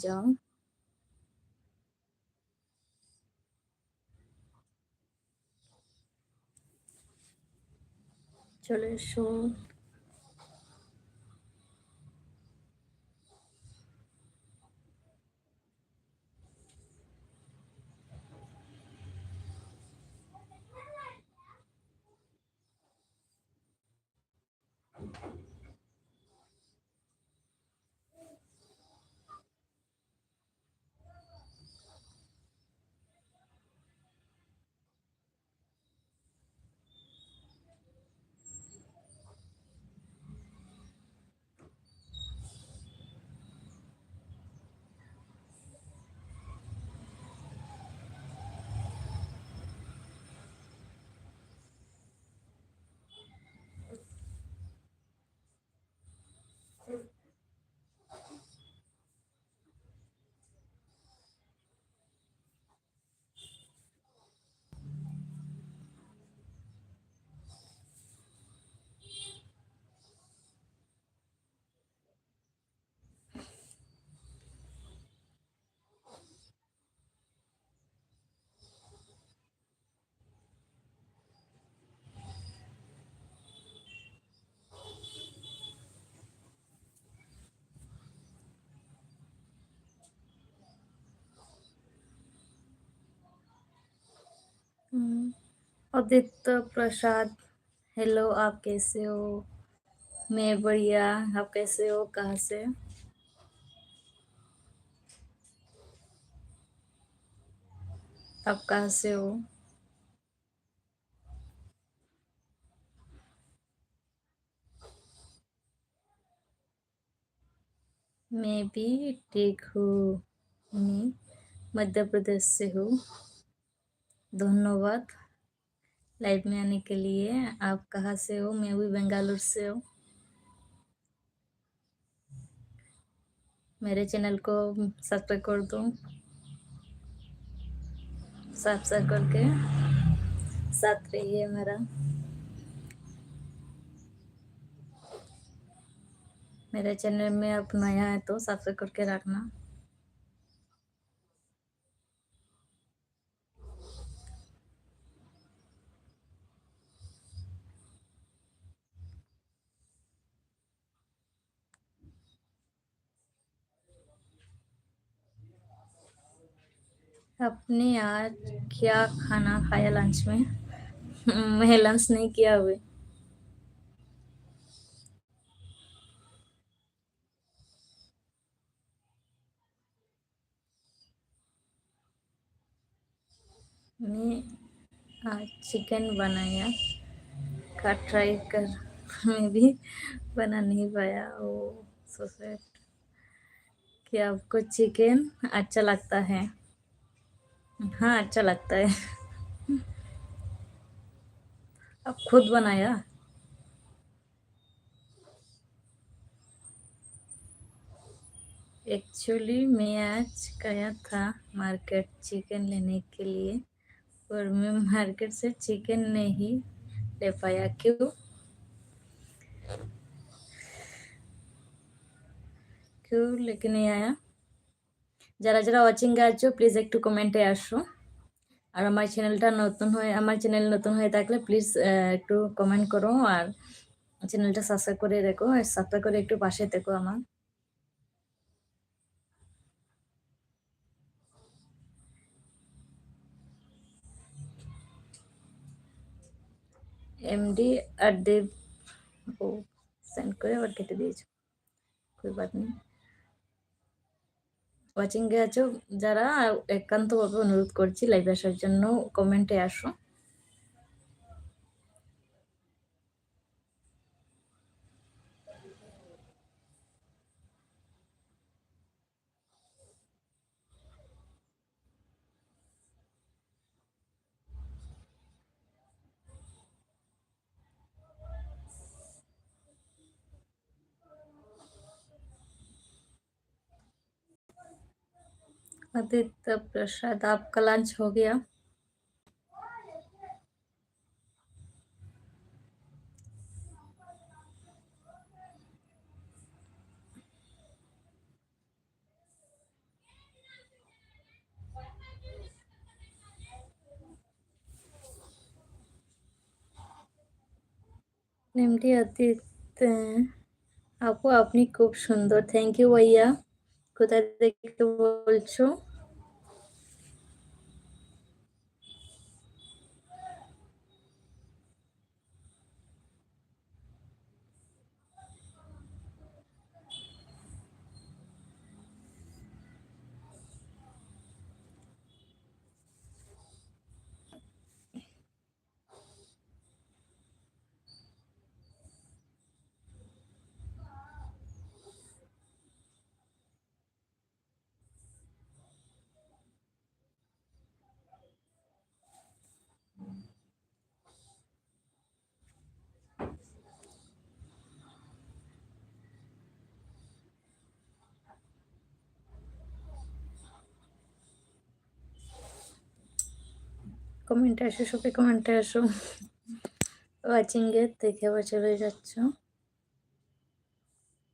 যাও। চলে এসো। हम्म, आदित्य प्रसाद हेलो आप कैसे हो? मैं बढ़िया आप कैसे हो? कहाँ से? आप कहाँ से हो? मैं भी ठीक हूँ। मैं मध्य प्रदेश से हूँ। धन्यवाद। लाइव में आने के लिए। आप कहाँ से हो? मैं भी बेंगालुरु से हूँ। मेरे चैनल को सब्सक्राइब कर दो। सब्सक्राइब करके साथ रहिए मेरा। मेरे चैनल में आप नया है तो सब्सक्राइब करके रखना। आपने आज क्या खाना खाया लंच में? मैं लंच नहीं किया हुए मैं आज चिकन बनाया, का ट्राई कर, मैं भी बना नहीं पाया। वो सो सैड क्या आपको चिकन अच्छा लगता है। हाँ अच्छा लगता है। अब खुद बनाया। एक्चुअली मैं आज गया था मार्केट चिकन लेने के लिए। और मैं मार्केट से चिकन नहीं ले पाया। क्यों? क्यों लेके नहीं आया? যারা যারা ওয়াচিংয়ে আছো প্লিজ একটু কমেন্টে আসো। আর আমার চ্যানেলটা নতুন হয়ে আমার চ্যানেল নতুন হয়ে থাকলে প্লিজ একটু কমেন্ট করো আর চ্যানেলটা সাবস্ক্রাইব করে রেখো আর সাবস্ক্রাইব করে একটু পাশে থেকো আমার। এমডি আর দেব ও সেন্ড করে আবার কেটে দিয়েছ। કોઈ বাত নেই ওয়াচিংয়ে আছো যারা একান্তভাবে অনুরোধ করছি লাইভ আসার জন্য কমেন্টে আসো। आदित्य प्रसाद आपका लंच हो गया। निम्टी आदित्य, आपको अपनी खूब सुंदर थैंक यू भैया। कोथा देखते बोलो কমেন্টে আসো সবাই কমেন্টে আসো। ওয়াচিং এর দেখে আবার চলে যাচ্ছ।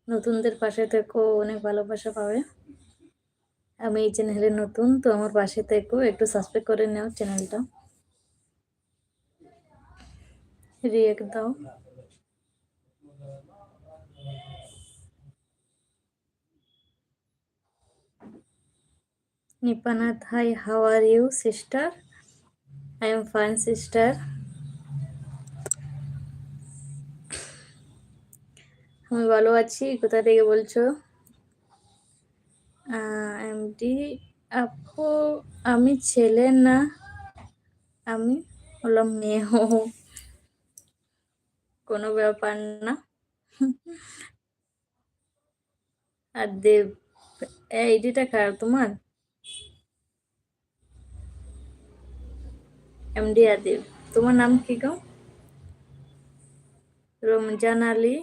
নতুনদের পাশে থেকো অনেক ভালোবাসা পাবে। আমি এই চ্যানেলে নতুন তো আমার পাশে থেকো একটু সাবস্ক্রাইব করে নাও চ্যানেলটা। রিয়েক্ট দাও। hi, how are you, sister? I am fine, sister. আমি ভালো আছি। কোথা থেকে বলছো? এমডি আপু আমি ছেলে না। আমি হলাম মেয়ে। কোনো ব্যাপার না। আর দেব এইডিটা কার তোমার? এমডি আদিব তোমার নাম কি গো? রমজান আলী,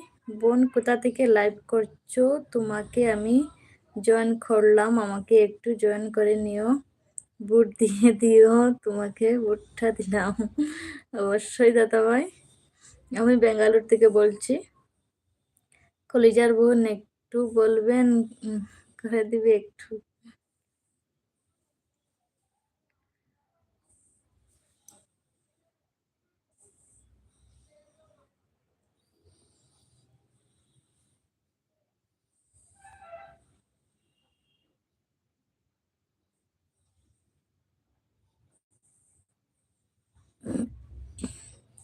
বোন কোথা থেকে লাইভ করছ? তোমাকে আমি জয়েন করলাম, আমাকে একটু জয়েন করে নিও। বুট দিয়ে দিও, তোমাকে বুটটা দিলাম। অবশ্যই দাদা ভাই আমি বেঙ্গালুর থেকে বলছি। কলিজার বোন একটু বলবেন করে দিবে একটু।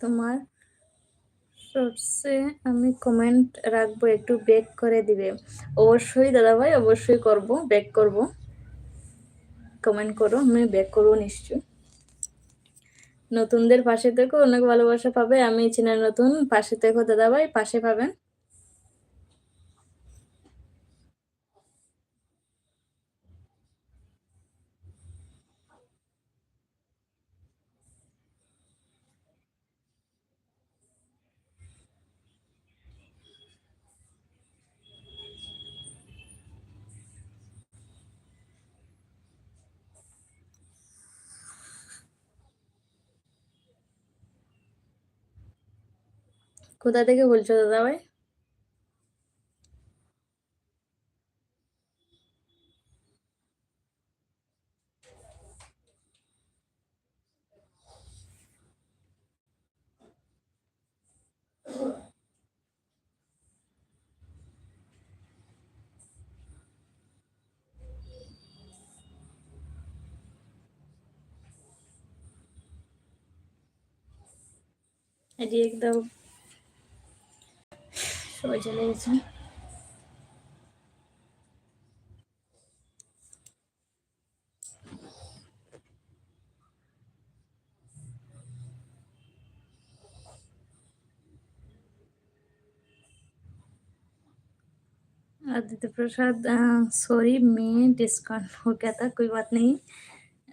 তোমার শর্টসে আমি কমেন্ট রাখব, একটু বেক করে দিবে। অবশ্যই দাদাভাই, অবশ্যই করব ব্যাক করব। কমেন্ট করো, আমি ব্যাক করব নিশ্চয় নতুনদের পাশে থেকো অনেক ভালোবাসা পাবে। আমি চ্যানেল নতুন, পাশে থেকো দাদাভাই, পাশে পাবেন। কোথা থেকে বলছো দাদা ভাই রিয়েক্ট দাও সবাই চলে গেছে आदित्य प्रसाद सॉरी मैं डिस्काउंट हो गया था कोई बात नहीं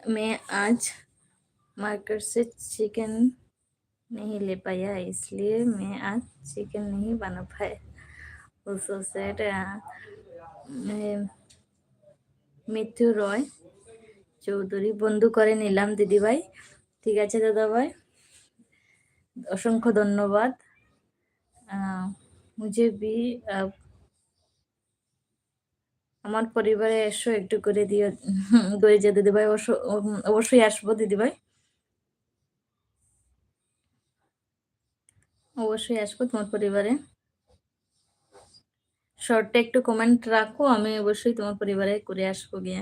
मैं आज मार्केट से चिकन नहीं ले पाया इसलिए मैं आज चिकन नहीं बना पाया उसो सेट মৃত্যু রয় চৌধুরী বন্ধু করে নিলাম দিদিভাই ঠিক আছে দাদাভাই অসংখ্য ধন্যবাদ মুঝে বি আমার পরিবারে এসো একটু করে দিও করে যে দিদিভাই অবশ্যই আসবো দিদিভাই অবশ্যই আসবো তোমার পরিবারে শর্টে একটু কমেন্ট রাখো আমি অবশ্যই তোমার পরিবারে করে আসবো গিয়ে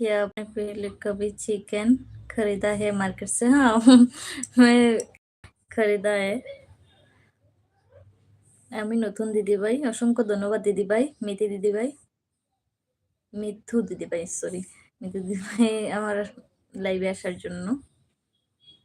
क्या आपने पहले कभी चिकन खरीदा है मार्केट से हाँ मैं खरीदा है আমি নতুন দিদিভাই অসংখ্য ধন্যবাদ দিদিভাই মিতি দিদিভাই মিথু দিদিভাই সরি মিথু দিদিভাই আমার লাইভে আসার জন্য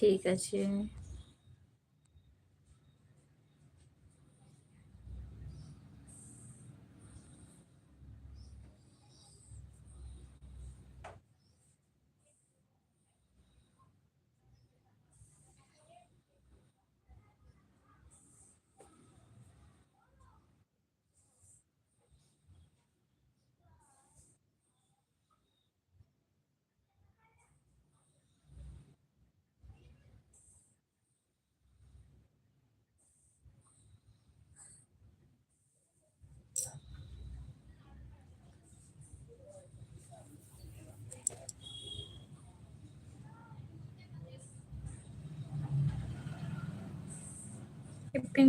ঠিক আছে।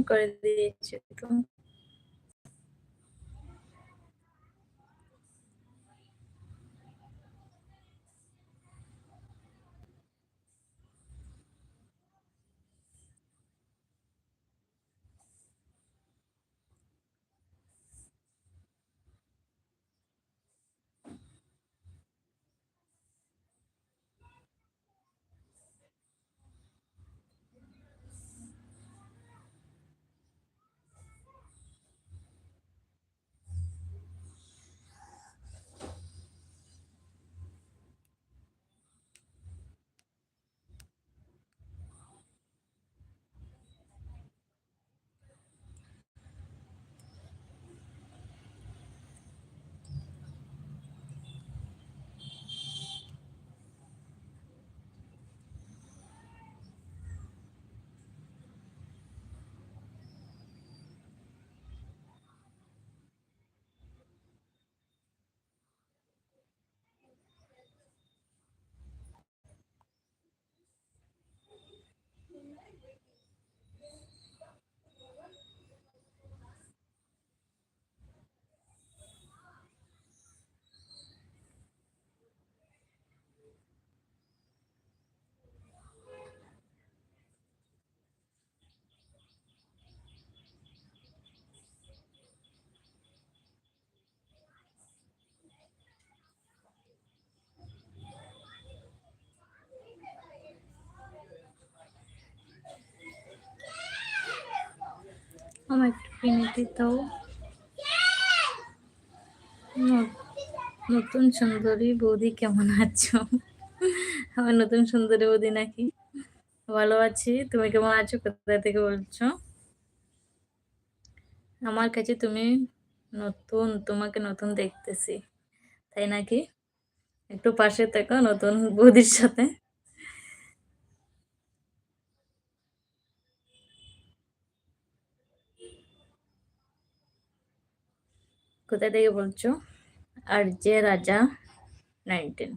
করে দিয়েছি। তো আমার একটু কিনে দিতেও। নতুন সুন্দরী বৌদি কেমন আছো? আমার নতুন সুন্দরী বৌদি নাকি? ভালো আছি। তুমি কেমন আছো? কোথা থেকে বলছো? আমার কাছে তুমি নতুন, তোমাকে নতুন দেখতেছি। তাই নাকি? একটু পাশে থেকো নতুন বৌদির সাথে। কোথায় থেকে বলছো? আর যে রাজা নাইনটিন।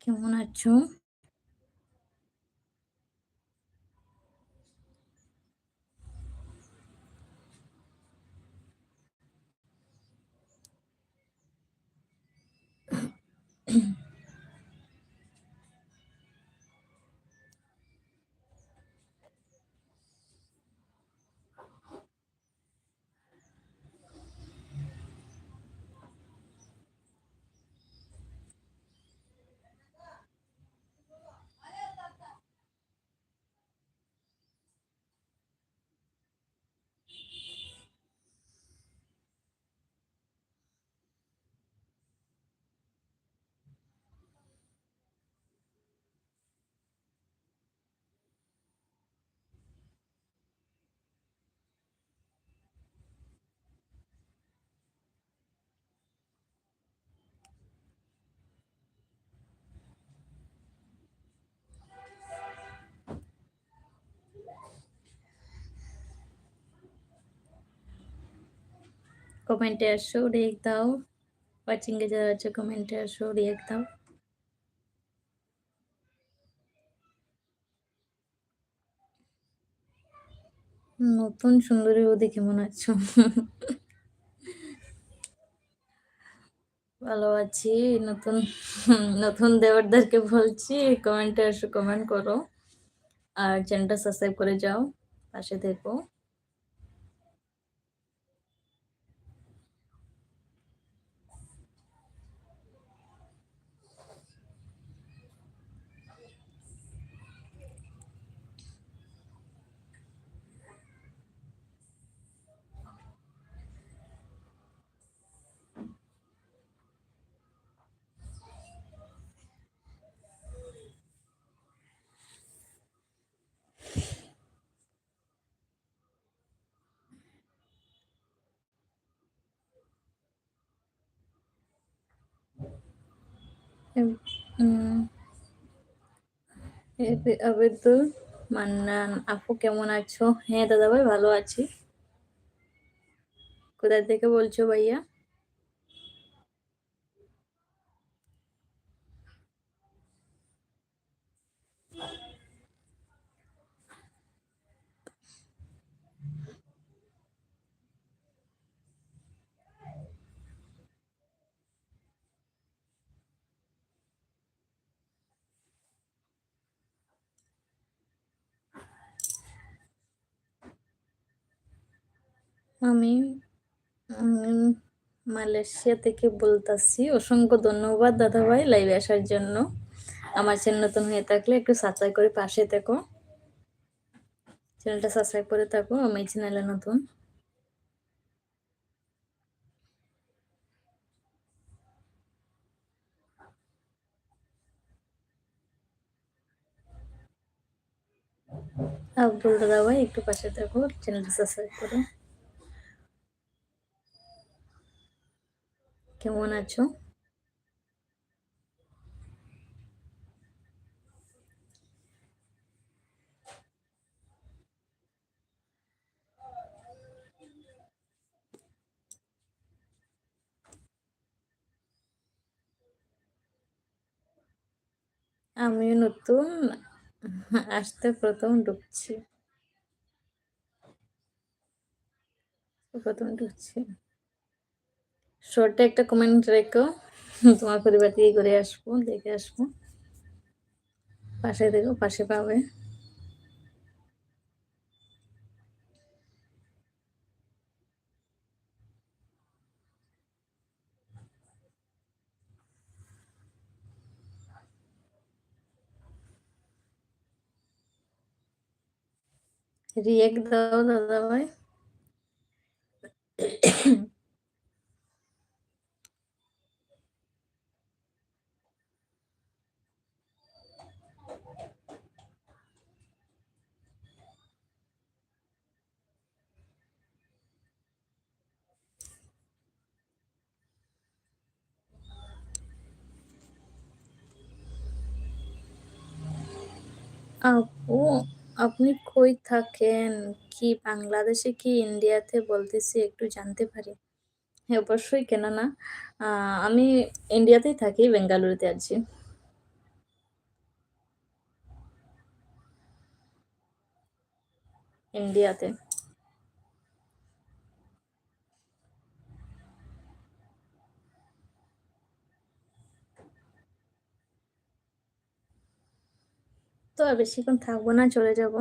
কেমন আছো? mm কমেন্টে আসো রিয়েক্ট দাও। ওয়াচিংয়ে যারা আছে কমেন্টে আসো রিয়েক্ট দাও। নতুন সুন্দরী বৌদি কেমন আছো ভালো আছি, নতুন নতুন দেবরদেরকে বলছি, কমেন্টে আসো কমেন্ট করো। আর চ্যানেলটা সাবস্ক্রাইব করে যাও, পাশে থেকো। আবেদুল মান্নান আপু কেমন আছো? হ্যাঁ দাদা ভাই ভালো আছি। কোথা থেকে বলছো ভাইয়া? আমি মালয়েশিয়া থেকে বলতাছি। অসংখ্য ধন্যবাদ দাদা ভাই লাইভে আসার জন্য। আমার চ্যানেল নতুন হয়ে থাকলে একটু সাবস্ক্রাইব করে পাশে থেকো। চ্যানেলটা সাবস্ক্রাইব করে থাকো, আমি চ্যানেলে নতুন। আব্দুল দাদা ভাই একটু পাশে থাকো চ্যানেলটা সাবস্ক্রাইব করো। কেমন আছো? আমিও নতুন আসতে প্রথম ঢুকছি। প্রথম ঢুকছি। শর্টে একটা কমেন্ট রেখো। তোমার পরিবার থেকে ঘুরে আসব, দেখে আসব। পাশে দেখো, পাশে পাবে। রিয়েক্ট দাও দাদা ভাই আপু, আপনি কই থাকেন? কি বাংলাদেশে কি ইন্ডিয়াতে বলতেছি একটু জানতে পারি। হ্যাঁ অবশ্যই কেন না আমি ইন্ডিয়াতেই থাকি, বেঙ্গালুরুতে আছি। ইন্ডিয়াতে। তো আর বেশিক্ষণ থাকব না, চলে যাব।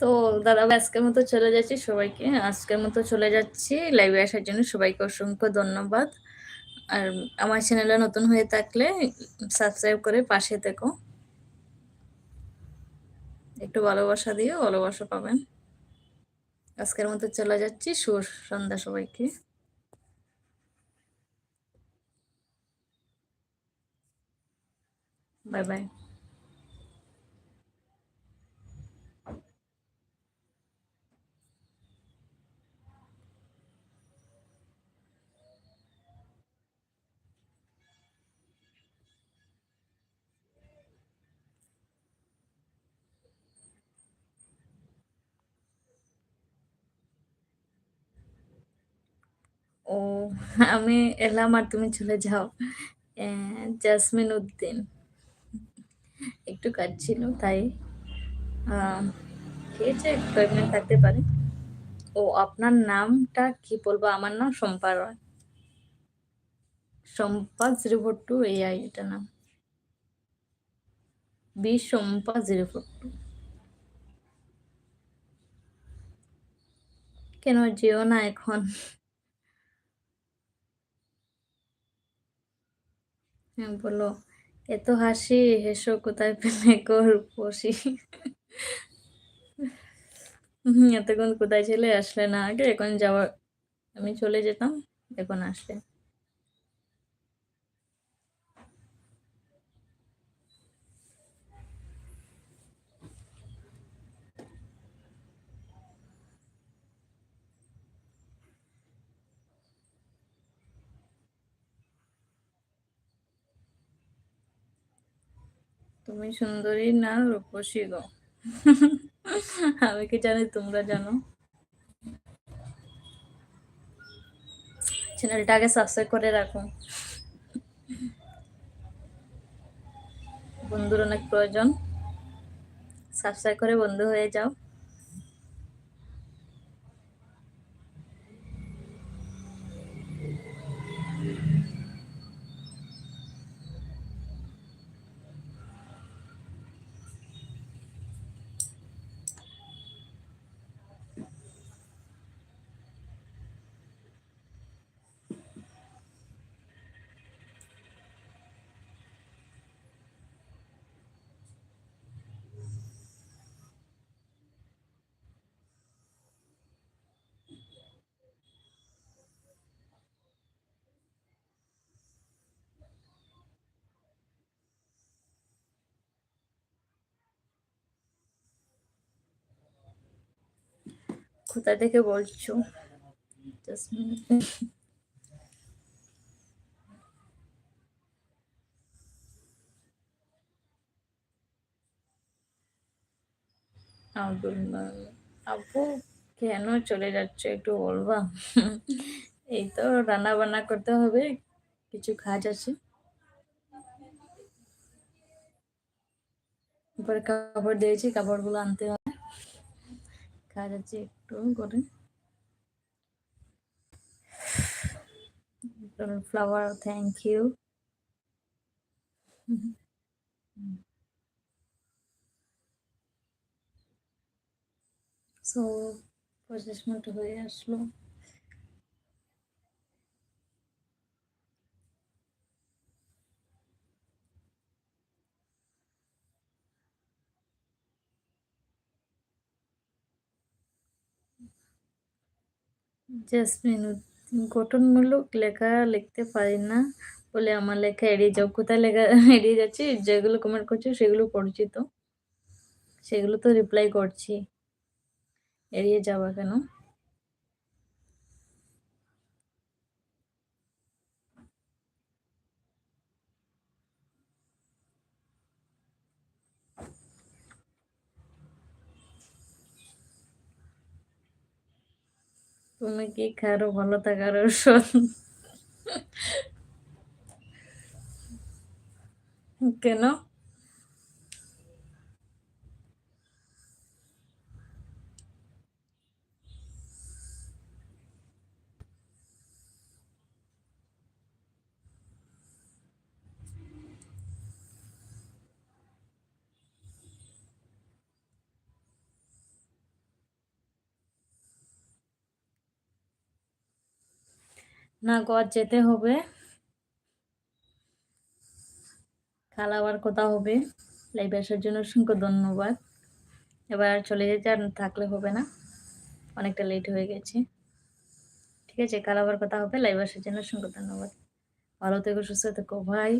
তো দাদা আজকের মতো চলে যাচ্ছি সবাইকে। আজকের মতো চলে যাচ্ছি লাইভে আসার জন্য। সবাইকে অসংখ্য ধন্যবাদ। আর আমার চ্যানেলে নতুন হয়ে থাকলে সাবস্ক্রাইব করে পাশে থেকো। একটু ভালোবাসা দিয়ে ভালোবাসা পাবেন। আজকের মতো চলে যাচ্ছি। সুর সন্ধ্যা সবাইকে। বাই বাই ও আমি এলাম আর তুমি চলে যাও। জাসমিন উদ্দিন। একটু কাজ ছিল তাই কয়েক মিনিট থাকতে পারে। ও আপনার নামটা কি বলব? আমার নাম Shampa Roy. Shampa zero four two AI এটা নাম। B Shampa zero four two কেন যেও না এখন? হ্যাঁ বলো। এত হাসি, হেসো, কোথায় পেলে কর পশি এতক্ষণ কোথায় ছেলে? আসলে না, আগে এখন যাওয়া আমি চলে যেতাম, এখন আসলে তুমি সুন্দরী না রূপসী গো? আমি কি জানি তোমরা জানো? চ্যানেলটাকে সাবস্ক্রাইব করে রাখো। বন্ধুর অনেক প্রয়োজন। সাবস্ক্রাইব করে বন্ধু হয়ে যাও। কোথা থেকে বলছো। আপু কেন চলে যাচ্ছে একটু বলবা? এই তো রান্না বান্না করতে হবে, কিছু কাজ আছে। এবার কাপড় দিয়েছি, কাপড়গুলো আনতে হবে। কাজ আছে একটু করে। ফ্লাওয়ার থ্যাংক ইউ সো পঁচিশ মিনিট হয়ে আসলো। জেসমিন গঠনমূলক লেখা লিখতে পারি না বলে আমার লেখা এড়িয়ে যাও। কোথায় লেখা এড়িয়ে যাচ্ছি? যেগুলো কমেন্ট করছ সেগুলো পড়ছি তো সেগুলো তো রিপ্লাই করছি। এড়িয়ে যাওয়া কেন? তুমি কি খারো? ভালো থাকার ওষুধ কেন? না গজ যেতে হবে। খালাবার কথা হবে। লাইভ আসার জন্য অসংখ্য ধন্যবাদ। এবার চলে যেতে আর থাকলে হবে না। অনেকটা লেট হয়ে গেছে। ঠিক আছে, কাল আবার কথা হবে। লাইভ আসার জন্য অসংখ্য ধন্যবাদ। ভালো থেকো, সুস্থ থেকো। ভাই